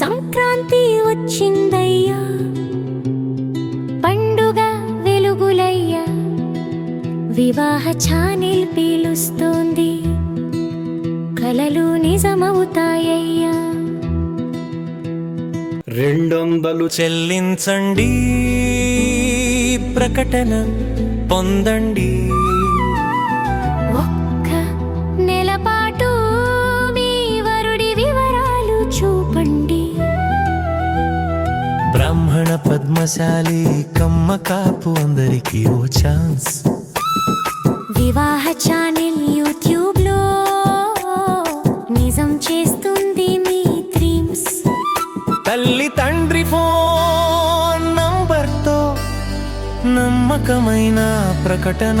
సంక్రాంతి వచ్చిందయ్యా. పండుగ వెలుగులయ్యా. వివాహ ఛానల్ పీలుస్తోంది. కలలు నిజమవుతాయ్యా రెండొందలు చెల్లించండి ప్రకటన పొందండి. బ్రాహ్మణ పద్మశాలి కమ్మ కాపు అందరికీ ఓ ఛాన్స్. వివాహ ఛానల్ యూట్యూబ్లో నిజం చేస్తుంది మీ డ్రీమ్స్. తల్లి తండ్రి ఫోన్ నంబర్తో నమ్మకమైన ప్రకటన.